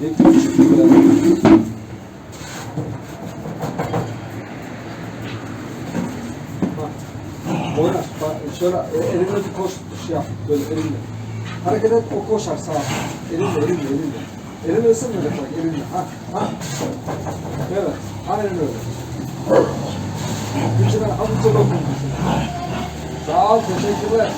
Ya. Bak. Şöyle e, elinle bir koş şey yap. Böyle elinle. Hareket et o koşar sağa. Elinle elinle elinle. Elini ısın böyle bak elinle. Ha ha. Evet. Aynen öyle. Gücüne hafifçe dokun. Sağ ol. Teşekkürler.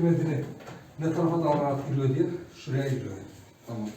Kıymetini ne tarafa daha rahat giriyor diye şuraya giriyor. Tamam.